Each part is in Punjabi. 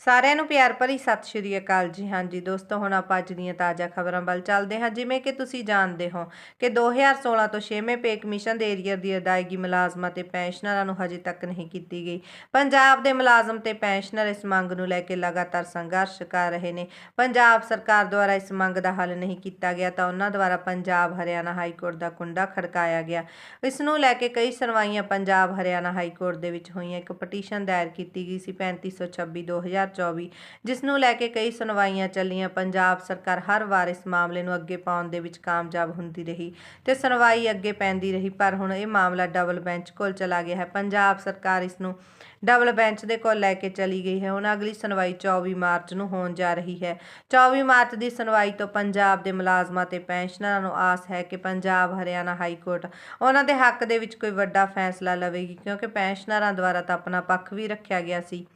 ਸਾਰਿਆਂ ਨੂੰ ਪਿਆਰ ਭਰੀ ਸਤਿ ਸ਼੍ਰੀ ਅਕਾਲ ਜੀ। ਹਾਂਜੀ ਦੋਸਤੋ, ਹੁਣ ਆਪਾਂ ਅੱਜ ਦੀਆਂ ਤਾਜ਼ਾ ਖਬਰਾਂ ਵੱਲ ਚੱਲਦੇ ਹਾਂ। ਜਿਵੇਂ ਕਿ ਤੁਸੀਂ ਜਾਣਦੇ ਹੋ ਕਿ 2016 ਤੋਂ 6ਵੇਂ ਪੇ ਕਮਿਸ਼ਨ ਦੇ ਏਰੀਅਰ ਦੀ ਅਦਾਇਗੀ ਮੁਲਾਜ਼ਮਾਂ ਤੇ ਪੈਨਸ਼ਨਰਾਂ ਨੂੰ ਹਜੇ ਤੱਕ ਨਹੀਂ ਕੀਤੀ ਗਈ। ਪੰਜਾਬ ਦੇ ਮੁਲਾਜ਼ਮ ਤੇ ਪੈਨਸ਼ਨਰ ਇਸ ਮੰਗ ਨੂੰ ਲੈ ਕੇ ਲਗਾਤਾਰ ਸੰਘਰਸ਼ ਕਰ ਰਹੇ ਨੇ। ਪੰਜਾਬ ਸਰਕਾਰ ਦੁਆਰਾ ਇਸ ਮੰਗ ਦਾ ਹੱਲ ਨਹੀਂ ਕੀਤਾ ਗਿਆ ਤਾਂ ਉਹਨਾਂ ਦੁਆਰਾ ਪੰਜਾਬ ਹਰਿਆਣਾ ਹਾਈ ਕੋਰਟ ਦਾ ਕੁੰਡਾ ਖੜਕਾਇਆ ਗਿਆ। ਇਸ ਨੂੰ ਲੈ ਕੇ ਕਈ ਸੁਣਵਾਈਆਂ ਪੰਜਾਬ ਹਰਿਆਣਾ ਹਾਈ ਕੋਰਟ ਦੇ ਵਿੱਚ ਹੋਈਆਂ। ਇੱਕ ਪਟੀਸ਼ਨ ਦਾਇਰ ਕੀਤੀ ਗਈ ਸੀ 3526 2024 ਜਿਸ ਨੂੰ ਲੈ ਕੇ ਕਈ ਸੁਣਵਾਈਆਂ ਚੱਲੀਆਂ। ਪੰਜਾਬ ਸਰਕਾਰ ਹਰ ਵਾਰ ਇਸ ਮਾਮਲੇ ਨੂੰ ਅੱਗੇ ਪਾਉਣ ਦੇ ਵਿੱਚ ਕਾਮਯਾਬ ਹੁੰਦੀ ਰਹੀ ਤੇ ਸੁਣਵਾਈ ਅੱਗੇ ਪੈਂਦੀ ਰਹੀ, ਪਰ ਹੁਣ ਇਹ ਮਾਮਲਾ ਡਬਲ ਬੈਂਚ ਕੋਲ ਚਲਾ ਗਿਆ ਹੈ। ਪੰਜਾਬ ਸਰਕਾਰ ਇਸ ਨੂੰ ਡਬਲ ਬੈਂਚ ਦੇ ਕੋਲ ਲੈ ਕੇ ਚਲੀ ਗਈ ਹੈ। ਹੁਣ ਅਗਲੀ ਸੁਣਵਾਈ 24 ਮਾਰਚ ਨੂੰ ਹੋਣ ਜਾ ਰਹੀ ਹੈ। 24 ਮਾਰਚ ਦੀ ਸੁਣਵਾਈ ਤੋਂ ਪੰਜਾਬ ਦੇ ਮੁਲਾਜ਼ਮਾਂ ਤੇ ਪੈਨਸ਼ਨਰਾਂ ਨੂੰ ਆਸ ਹੈ ਕਿ ਪੰਜਾਬ, ਹਰਿਆਣਾ ਹਾਈ ਕੋਰਟ ਉਹਨਾਂ ਦੇ ਹੱਕ ਦੇ ਵਿੱਚ ਕੋਈ ਵੱਡਾ ਫੈਸਲਾ ਲਵੇਗੀ, ਕਿਉਂਕਿ ਪੈਨਸ਼ਨਰਾਂ ਦੁਆਰਾ ਤਾਂ ਆਪਣਾ ਪੱਖ ਵੀ ਰੱਖਿਆ ਗਿਆ ਸੀ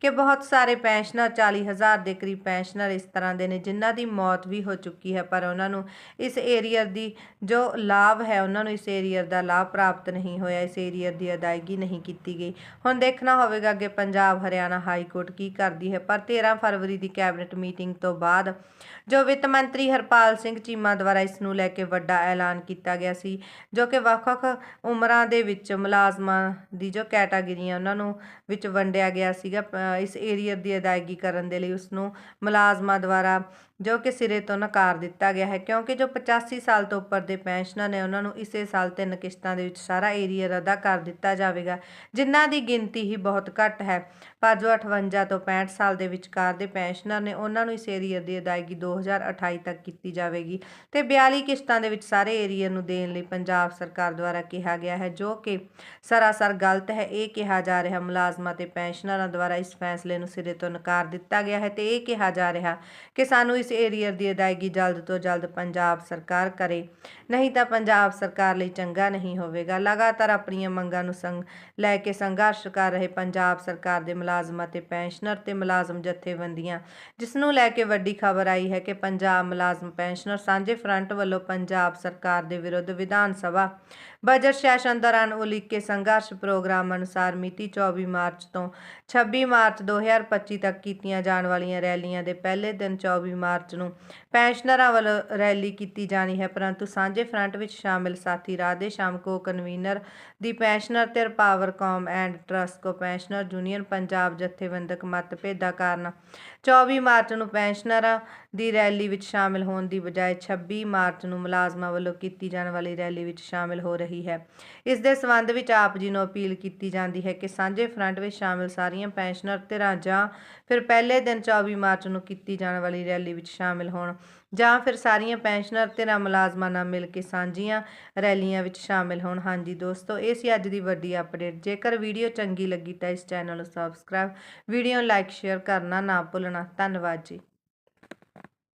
ਕਿ ਬਹੁਤ ਸਾਰੇ ਪੈਨਸ਼ਨਰ 40000 ਦੇ ਕਰੀਬ ਪੈਨਸ਼ਨਰ ਇਸ ਤਰ੍ਹਾਂ ਦੇ ਨੇ ਜਿਨ੍ਹਾਂ ਦੀ ਮੌਤ ਵੀ ਹੋ ਚੁੱਕੀ ਹੈ, ਪਰ ਉਹਨਾਂ ਨੂੰ ਇਸ ਏਰੀਅਰ ਦੀ ਜੋ ਲਾਭ ਹੈ, ਉਹਨਾਂ ਨੂੰ ਇਸ ਏਰੀਅਰ ਦਾ ਲਾਭ ਪ੍ਰਾਪਤ ਨਹੀਂ ਹੋਇਆ, ਇਸ ਏਰੀਅਰ ਦੀ ਅਦਾਇਗੀ ਨਹੀਂ ਕੀਤੀ ਗਈ। ਹੁਣ ਦੇਖਣਾ ਹੋਵੇਗਾ ਅੱਗੇ ਪੰਜਾਬ ਹਰਿਆਣਾ ਹਾਈ ਕੋਰਟ ਕੀ ਕਰਦੀ ਹੈ, ਪਰ 13 ਫਰਵਰੀ ਦੀ ਕੈਬਨਿਟ ਮੀਟਿੰਗ ਤੋਂ ਬਾਅਦ ਜੋ ਵਿੱਤ ਮੰਤਰੀ ਹਰਪਾਲ ਸਿੰਘ ਚੀਮਾ ਦੁਆਰਾ ਇਸ ਨੂੰ ਲੈ ਕੇ ਵੱਡਾ ਐਲਾਨ ਕੀਤਾ ਗਿਆ ਸੀ, ਜੋ ਕਿ ਵੱਖ-ਵੱਖ ਉਮਰਾਂ ਦੇ ਵਿੱਚ ਮੁਲਾਜ਼ਮਾਂ ਦੀ ਜੋ ਕੈਟਾਗਰੀਆਂ ਉਹਨਾਂ ਨੂੰ ਵਿੱਚ ਵੰਡਿਆ ਗਿਆ ਸੀਗਾ ਇਸ ਏਰੀਅਰ ਦੀ ਅਦਾਇਗੀ ਕਰਨ ਦੇ ਲਈ ਉਸ ਨੂੰ ਮੁਲਾਜ਼ਮਾਂ ਦੁਆਰਾ ਜੋ ਕਿ ਸਿਰੇ ਤੋਂ ਨਕਾਰ ਦਿੱਤਾ ਗਿਆ ਹੈ, ਕਿਉਂਕਿ ਜੋ 85 ਸਾਲ ਤੋਂ ਉੱਪਰ ਦੇ ਪੈਨਸ਼ਨਰ ਨੇ ਉਹਨਾਂ ਨੂੰ ਇਸੇ ਸਾਲ ਤਿੰਨ ਕਿਸ਼ਤਾਂ ਦੇ ਵਿੱਚ ਸਾਰਾ ਏਰੀਅਰ ਅਦਾ ਕਰ ਦਿੱਤਾ ਜਾਵੇਗਾ, ਜਿਨ੍ਹਾਂ ਦੀ ਗਿਣਤੀ ਹੀ ਬਹੁਤ ਘੱਟ ਹੈ। ਪਰ ਜੋ 58 ਤੋਂ 65 ਸਾਲ ਦੇ ਵਿਚਕਾਰ ਦੇ ਪੈਨਸ਼ਨਰ ਨੇ ਉਹਨਾਂ ਨੂੰ ਇਸ ਏਰੀਅਰ ਦੀ ਅਦਾਇਗੀ 2028 ਤੱਕ ਕੀਤੀ ਜਾਵੇਗੀ ਤੇ 42 ਕਿਸ਼ਤਾਂ ਦੇ ਵਿੱਚ ਸਾਰੇ ਏਰੀਅਰ ਨੂੰ ਦੇਣ ਲਈ ਪੰਜਾਬ ਸਰਕਾਰ ਦੁਆਰਾ ਕਿਹਾ ਗਿਆ ਹੈ, ਜੋ ਕਿ ਸਰਾਸਰ ਗਲਤ ਹੈ। ਇਹ ਕਿਹਾ ਜਾ ਰਿਹਾ, ਮੁਲਾਜ਼ਮਾਂ ਤੇ ਪੈਨਸ਼ਨਰਾਂ ਦੁਆਰਾ ਇਸ ਫੈਸਲੇ ਨੂੰ ਸਿਰੇ ਤੋਂ ਨਕਾਰ ਦਿੱਤਾ ਗਿਆ ਹੈ ਤੇ ਇਹ ਕਿਹਾ ਜਾ ਰਿਹਾ ਕਿ ਸਾਨੂੰ ਇਸ ਏਰੀਅਰ ਦੀ ਅਦਾਇਗੀ ਜਲਦ ਤੋਂ ਜਲਦ ਪੰਜਾਬ ਸਰਕਾਰ ਕਰੇ। ਨਹੀਂ ਤਾਂ ਪੰਜਾਬ ਸਰਕਾਰ ਲਈ ਚੰਗਾ ਨਹੀਂ ਹੋਵੇਗਾ। ਲਗਾਤਾਰ ਆਪਣੀਆਂ ਮੰਗਾਂ ਨੂੰ ਸੰਗ, ਲੈ ਕੇ ਸੰਘਰਸ਼ ਕਰ ਰਹੇ ਪੰਜਾਬ ਸਰਕਾਰ ਦੇ ਮੁਲਾਜ਼ਮ ਅਤੇ ਪੈਨਸ਼ਨਰ ਤੇ ਮੁਲਾਜ਼ਮ ਜਥੇਬੰਦੀਆਂ, ਜਿਸ ਨੂੰ ਲੈ ਕੇ ਵੱਡੀ ਖਬਰ ਆਈ ਹੈ ਕਿ ਪੰਜਾਬ ਮੁਲਾਜ਼ਮ ਪੈਨਸ਼ਨਰ ਸਾਂਝੇ ਫਰੰਟ ਵੱਲੋਂ ਪੰਜਾਬ ਸਰਕਾਰ ਦੇ ਵਿਰੁੱਧ ਵਿਧਾਨ ਸਭਾ ਬਜਟ ਸੈਸ਼ਨ ਦੌਰਾਨ ਉਲੀਕੇ ਸੰਘਰਸ਼ ਪ੍ਰੋਗਰਾਮ ਅਨੁਸਾਰ ਮਿਤੀ 24 ਮਾਰਚ ਤੋਂ 26 ਮਾਰਚ 2025 ਤੱਕ ਕੀਤੀਆਂ ਜਾਣ ਵਾਲੀਆਂ ਰੈਲੀਆਂ ਦੇ ਪਹਿਲੇ ਦਿਨ 24 ਮਾਰਚ ਨੂੰ। ਪੈਨਸ਼ਨਰਾਂ ਵੱਲੋਂ ਰੈਲੀ ਕੀਤੀ ਜਾਣੀ ਹੈ, ਪਰੰਤੂ ਸਾਂਝੇ ਫਰੰਟ ਵਿੱਚ ਸ਼ਾਮਿਲ ਸਾਥੀ ਰਾਧੇ ਸ਼ਾਮ ਕੋ ਕਨਵੀਨਰ ਦੀ ਪੈਨਸ਼ਨਰ ਤੇ Powercom and Transco pensioner union Punjab ਜਥੇਬੰਦਕ ਮਤਭੇਦਾਂ ਕਾਰਨ 24 ਮਾਰਚ ਨੂੰ ਪੈਨਸ਼ਨਰਾਂ ਦੀ ਰੈਲੀ ਵਿੱਚ ਸ਼ਾਮਿਲ ਹੋਣ ਦੀ ਬਜਾਏ 26 ਮਾਰਚ ਨੂੰ ਮੁਲਾਜ਼ਮਾਂ ਵੱਲੋਂ ਕੀਤੀ ਜਾਣ ਵਾਲੀ ਰੈਲੀ ਵਿੱਚ ਸ਼ਾਮਿਲ ਹੋ ਰਹੀ ਹੈ। ਇਸ ਦੇ ਸੰਬੰਧ ਵਿੱਚ ਆਪ ਜੀ ਨੂੰ ਅਪੀਲ ਕੀਤੀ ਜਾਂਦੀ ਹੈ ਕਿ ਸਾਂਝੇ ਫਰੰਟ ਵਿੱਚ ਸ਼ਾਮਿਲ ਸਾਰੀਆਂ ਪੈਨਸ਼ਨਰ ਧਿਰਾਂ ਜਾਂ ਫਿਰ ਪਹਿਲੇ ਦਿਨ 24 ਮਾਰਚ ਨੂੰ ਕੀਤੀ ਜਾਣ ਵਾਲੀ ਰੈਲੀ ਵਿੱਚ ਸ਼ਾਮਿਲ ਹੋਣ। ਜਾਂ ਫਿਰ ਸਾਰੀਆਂ ਪੈਨਸ਼ਨਰ ਧਿਰਾਂ ਮੁਲਾਜ਼ਮਾਂ ਨਾਲ ਮਿਲ ਕੇ ਸਾਂਝੀਆਂ ਰੈਲੀਆਂ ਵਿੱਚ ਸ਼ਾਮਿਲ ਹੋਣ। ਹਾਂਜੀ ਦੋਸਤੋ, ਇਹ ਸੀ ਅੱਜ ਦੀ ਵੱਡੀ ਅਪਡੇਟ ਜੇਕਰ ਵੀਡੀਓ ਚੰਗੀ ਲੱਗੀ ਤਾਂ ਇਸ ਚੈਨਲ ਨੂੰ ਸਬਸਕ੍ਰਾਈਬ ਵੀਡੀਓ ਨੂੰ ਲਾਈਕ ਸ਼ੇਅਰ ਕਰਨਾ ਨਾ ਭੁੱਲਣਾ। ਧੰਨਵਾਦ ਜੀ।